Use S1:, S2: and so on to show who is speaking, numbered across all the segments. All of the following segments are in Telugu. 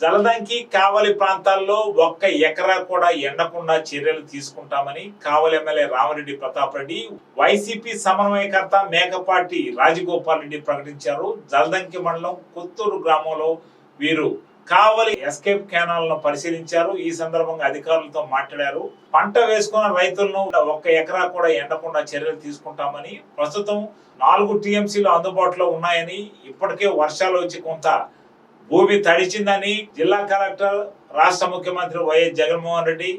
S1: జలదంకి కావలి ప్రాంతాల్లో ఒక్క ఎకరా కూడా ఎండకుండా చర్యలు తీసుకుంటామని కావలి ఎమ్మెల్యే రామరెడ్డి ప్రతాప్ రెడ్డి వైసీపీ సమన్వయకర్త మేకపాటి రాజగోపాల్ రెడ్డి ప్రకటించారు. జలదంకి మండలం కొత్తూరు గ్రామంలో వీరు కావలి ఎస్కేప్ కెనాల్ పరిశీలించారు. ఈ సందర్భంగా అధికారులతో మాట్లాడారు. పంట వేసుకున్న రైతులను ఒక్క ఎకరా కూడా ఎండకుండా చర్యలు తీసుకుంటామని ప్రస్తుతం నాలుగు టీఎంసీలు అందుబాటులో ఉన్నాయని ఇప్పటికే వర్షాలు వచ్చి కొంత భూమి తడిచిందని జిల్లా కలెక్టర్ రాష్ట్ర ముఖ్యమంత్రి వైఎస్ జగన్మోహన్ రెడ్డి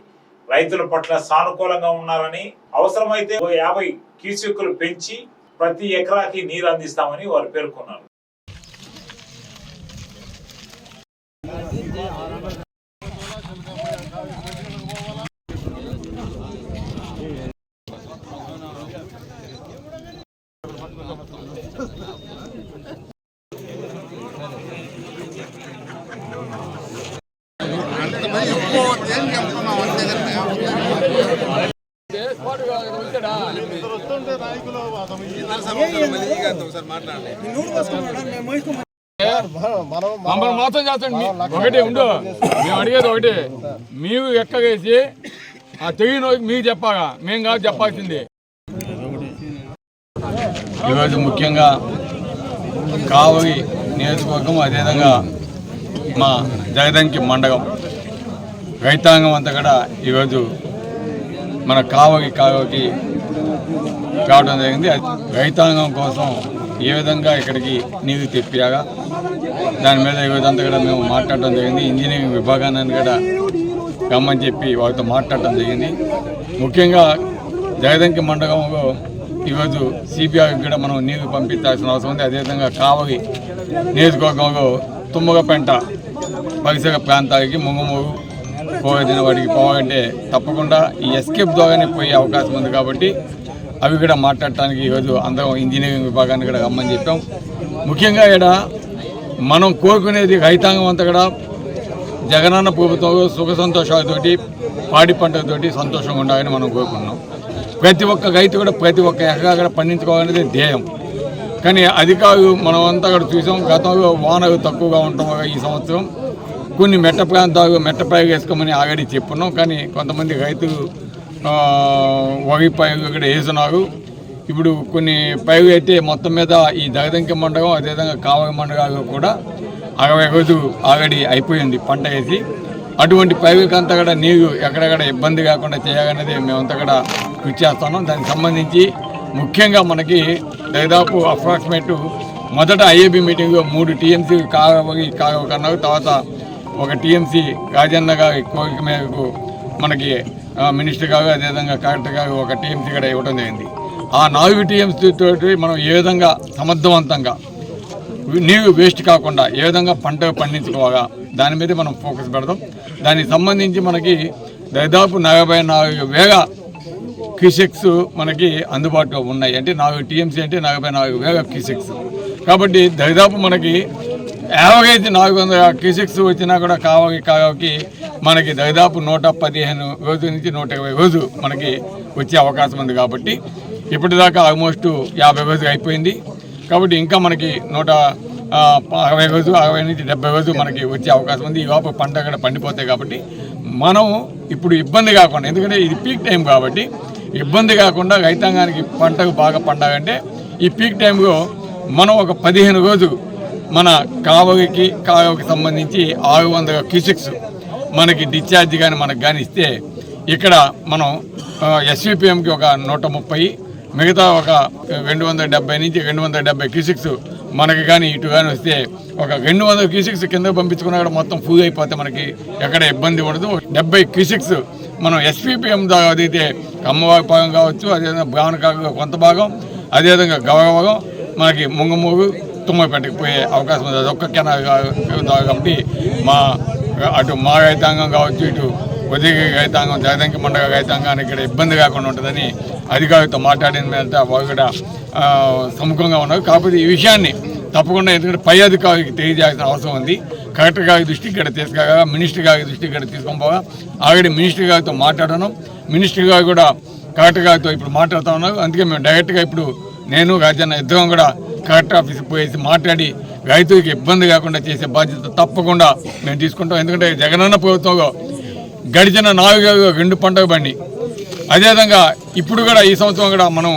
S1: రైతుల పట్ల సానుకూలంగా ఉన్నారని అవసరమైతే ఓ యాభై క్యూసెక్కులు పెంచి ప్రతి ఎకరాకి నీరు అందిస్తామని వారు పేర్కొన్నారు.
S2: మమ్మల్ని మోసం చేస్తాండి. ఒకటి ఉండు. మేము అడిగేది ఒకటి. మీరు ఎక్కగేసి ఆ తెగిన మీకు చెప్పాగా మేము కాదు చెప్పాల్సింది. ఈరోజు ముఖ్యంగా కావలి నియోజకవర్గం అదేవిధంగా మా జగదంకి మండలం రైతాంగం అంతా కూడా ఈరోజు మన కావకి కావకి రావడం జరిగింది. రైతాంగం కోసం ఏ విధంగా ఇక్కడికి నీరు తెప్పియాగా దాని మీద ఈరోజు అంతా కూడా మేము మాట్లాడడం జరిగింది. ఇంజనీరింగ్ విభాగాన్ని కూడా రమ్మని చెప్పి వారితో మాట్లాడటం జరిగింది. ముఖ్యంగా జగదంకి మండలంలో ఈరోజు సిబిఐకి కూడా మనం నీరు పంపించాల్సిన అవసరం ఉంది. అదేవిధంగా కావలి నియోజకవర్గంలో తుమ్మగపెంట పరిసర ప్రాంతాలకి ముంగమూరు పోయిన వాటికి పోవాలంటే తప్పకుండా ఈ ఎస్కేప్ ద్వారానే పోయే అవకాశం ఉంది కాబట్టి అవి కూడా మాట్లాడటానికి ఈరోజు అందరం ఇంజనీరింగ్ విభాగాన్ని కూడా రమ్మని చెప్పాం. ముఖ్యంగా ఇక్కడ మనం కోరుకునేది రైతాంగం అంతా కూడా జగనన్న ప్రభుత్వంలో సుఖ సంతోషాలతోటి పాడి పంటలతోటి సంతోషంగా ఉండాలని మనం కోరుకున్నాం ప్రతి ఒక్క రైతు కూడా ప్రతి ఒక్క ఎకరా కూడా పండించుకోవాలనేది ధ్యేయం. కానీ అధికారులు మనం అంతా కూడా చూసాం గతంలో వానలు తక్కువగా ఉండటం ఈ సంవత్సరం కొన్ని మెట్ట ప్రాంతాలు మెట్ట పైరు వేసుకోమని ఆల్రెడీ చెప్పున్నాం. కానీ కొంతమంది రైతులు వరి పైరు ఇక్కడ వేస్తున్నారు ఇప్పుడు కొన్ని పైరు అయితే మొత్తం మీద ఈ దగదంక మండలం అదేవిధంగా కావలి మండలాల్లో కూడా అరవై రోజు ఆల్రెడీ అయిపోయింది పంట వేసి. అటువంటి పైరుకంతా కూడా నీరు ఎక్కడెక్కడ ఇబ్బంది కాకుండా చేయాలనేది మేమంతా కూడా కృషి చేస్తున్నాం. దానికి సంబంధించి ముఖ్యంగా మనకి దాదాపు అప్రాక్సిమేట్ మొదట ఐఏబి మీటింగ్లో మూడు టీఎంసీ కాగవగి కాగవకన్నారు తర్వాత ఒక టీఎంసీ రాజన్న గారి కోరిక మేరకు మనకి మినిస్టర్ గారు అదేవిధంగా కలెక్టర్ గారు ఒక టీఎంసీ కూడా ఇవ్వడం జరిగింది. ఆ నాలుగు టీఎంసీ తోటి మనం ఏ విధంగా సమర్థవంతంగా నీరు వేస్ట్ కాకుండా ఏ విధంగా పంట పండించుకోగా దాని మీద మనం ఫోకస్ పెడదాం. దానికి సంబంధించి మనకి దాదాపు నలభై నాలుగు వేల కిసెక్స్ మనకి అందుబాటులో ఉన్నాయి. అంటే నాలుగు టీఎంసీ అంటే నలభై నాలుగు వేల కిసెక్స్ కాబట్టి దాదాపు మనకి యావరేజ్ నాలుగు వందల క్యూసెక్స్ వచ్చినా కూడా కావకి కావకి మనకి దాదాపు నూట పదిహేను రోజుల నుంచి నూట ఇరవై రోజు మనకి వచ్చే అవకాశం ఉంది కాబట్టి ఇప్పటిదాకా ఆల్మోస్ట్ యాభై రోజులు అయిపోయింది. కాబట్టి ఇంకా మనకి నూట అరవై రోజు అరవై నుంచి డెబ్బై రోజు మనకి వచ్చే అవకాశం ఉంది. ఈ లోపల పంట కూడా పండిపోతాయి కాబట్టి మనం ఇప్పుడు ఇబ్బంది కాకుండా ఎందుకంటే ఇది పీక్ టైం కాబట్టి ఇబ్బంది కాకుండా రైతాంగానికి పంటకు బాగా పండాలంటే ఈ పీక్ టైంలో మనం ఒక పదిహేను రోజు మన కావకి కావకి సంబంధించి ఆరు వందల క్యూసిక్స్ మనకి డిశ్చార్జ్ కానీ మనకు కానీ ఇస్తే ఇక్కడ మనం ఎస్విపిఎంకి ఒక నూట ముప్పై మిగతా ఒక రెండు వందల డెబ్బై నుంచి రెండు వందల డెబ్బై క్యూసిక్స్ మనకి కానీ ఇటు కానీ వస్తే ఒక రెండు వందల క్యూసిక్స్ కింద పంపించుకున్నా కూడా మొత్తం ఫుల్ అయిపోతే మనకి ఎక్కడ ఇబ్బంది ఉండదు. డెబ్బై క్యూసిక్స్ మనం ఎస్పీపీఎం అదైతే కమ్మవారి భాగం కావచ్చు అదేవిధంగా బ్రాహ్మణ కాక కొంత భాగం అదేవిధంగా గవగ భాగం మనకి ముంగమూరు తుమ్మపేటకి పోయే అవకాశం ఉంది. అదొక్క కెనాల్ కాబట్టి మా అటు మా రైతాంగం కావచ్చు ఇటు ఉదయ రైతాంగం జగదంకి మండల రైతాంగానికి ఇక్కడ ఇబ్బంది కాకుండా ఉంటుందని అధికారులతో మాట్లాడిన మీద వాళ్ళు కూడా సముఖంగా ఉన్నారు. కాకపోతే ఈ విషయాన్ని తప్పకుండా ఎందుకంటే పై అధికారికి తెలియజేయాల్సిన అవసరం ఉంది. కలెక్టర్ గారి దృష్టి ఇక్కడ తీసుకురాగా మినిస్టర్ గారి దృష్టి ఇక్కడ తీసుకొని పోగా ఆల్రెడీ మినిస్టర్ గారితో మాట్లాడాను మినిస్టర్ గారు కూడా కలెక్టర్ గారితో ఇప్పుడు మాట్లాడుతూ ఉన్నారు. అందుకే మేము డైరెక్ట్గా ఇప్పుడు నేను రాజన్న ఇద్దరం కూడా కలెక్టర్ ఆఫీస్కి పోయేసి మాట్లాడి రైతుకి ఇబ్బంది కాకుండా చేసే బాధ్యత తప్పకుండా మేము తీసుకుంటాం. ఎందుకంటే జగనన్న ప్రభుత్వంలో గడిచిన నాలుగు రెండు పంటలు బండి అదేవిధంగా ఇప్పుడు కూడా ఈ సంవత్సరం కూడా మనం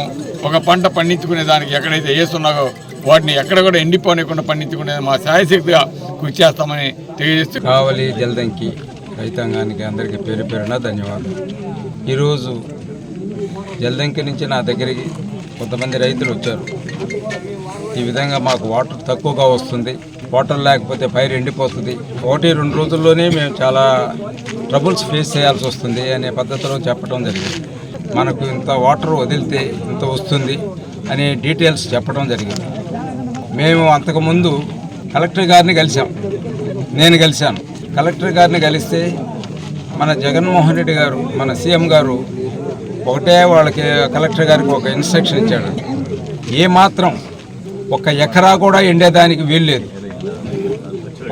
S2: ఒక పంట పండించుకునే దానికి ఎక్కడైతే వేస్తున్నారో వాటిని ఎక్కడ కూడా ఎండిపోనికుండా పండించుకునే మా శాయశక్తిగా కృషి చేస్తామని తెలియజేస్తూ
S3: కావలి జలదంకి రైతాంగానికి అందరికీ పేరు పేరున ధన్యవాదాలు. ఈరోజు జలదంకి నుంచి నా దగ్గరికి కొంతమంది రైతులు వచ్చారు. ఈ విధంగా మాకు వాటర్ తక్కువగా వస్తుంది. వాటర్ లేకపోతే పైరు ఎండిపోతుంది. ఒకటి రెండు రోజుల్లోనే మేము చాలా ట్రబుల్స్ ఫేస్ చేయాల్సి వస్తుంది అనే పద్ధతిలో చెప్పడం జరిగింది. మనకు ఇంత వాటర్ వదిలితే ఇంత వస్తుంది అనే డీటెయిల్స్ చెప్పడం జరిగింది. మేము అంతకుముందు కలెక్టర్ గారిని కలిసాం నేను కలిశాను. కలెక్టర్ గారిని కలిస్తే మన జగన్మోహన్ రెడ్డి గారు మన సీఎం గారు ఒకటే వాళ్ళకి కలెక్టర్ గారికి ఒక ఇన్స్ట్రక్షన్ ఇచ్చాడు. ఏ మాత్రం ఒక ఎకరా కూడా ఎండేదానికి వీల్లేదు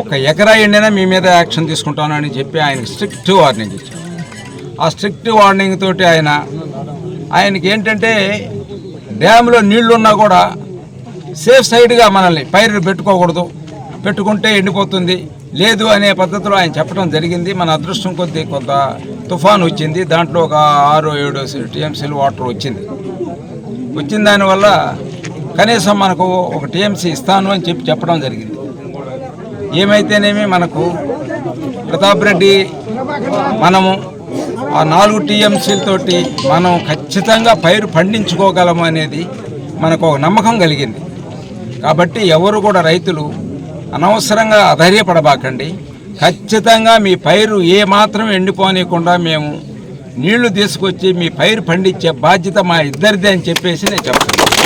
S3: ఒక ఎకరా ఎండినా మీ మీద యాక్షన్ తీసుకుంటానని చెప్పి ఆయనకి స్ట్రిక్ట్ వార్నింగ్ ఇచ్చాడు. ఆ స్ట్రిక్ట్ వార్నింగ్ తోటి ఆయన ఆయనకి ఏంటంటే డ్యామ్లో నీళ్ళున్నా కూడా సేఫ్ సైడ్గా మనల్ని పైరు పెట్టుకోకూడదు. పెట్టుకుంటే ఎండిపోతుంది. లేదు అనే పద్ధతిలో ఆయన చెప్పడం జరిగింది. మన అదృష్టం కొద్దీ కొంత తుఫాన్ వచ్చింది. దాంట్లో ఒక ఆరు ఏడు టీఎంసీలు వాటర్ వచ్చింది. వచ్చిన దానివల్ల కనీసం మనకు ఒక టీఎంసీ ఇస్తాను అని చెప్పి చెప్పడం జరిగింది. ఏమైతేనేమి మనకు ప్రతాప్ రెడ్డి మనము ఆ నాలుగు టీఎంసీలతోటి మనం ఖచ్చితంగా పైరు పండించుకోగలము అనేది మనకు ఒక నమ్మకం కలిగింది. కాబట్టి ఎవరు కూడా రైతులు అనవసరంగా అధైర్యపడబాకండి. ఖచ్చితంగా మీ పైరు ఏ మాత్రం ఎండిపోనీయకుండా మేము నీళ్ళు తీసుకొచ్చి మీ పైరు పండించే బాధ్యత మా ఇద్దరిదే అని చెప్పేసి నేను చెప్తున్నాను.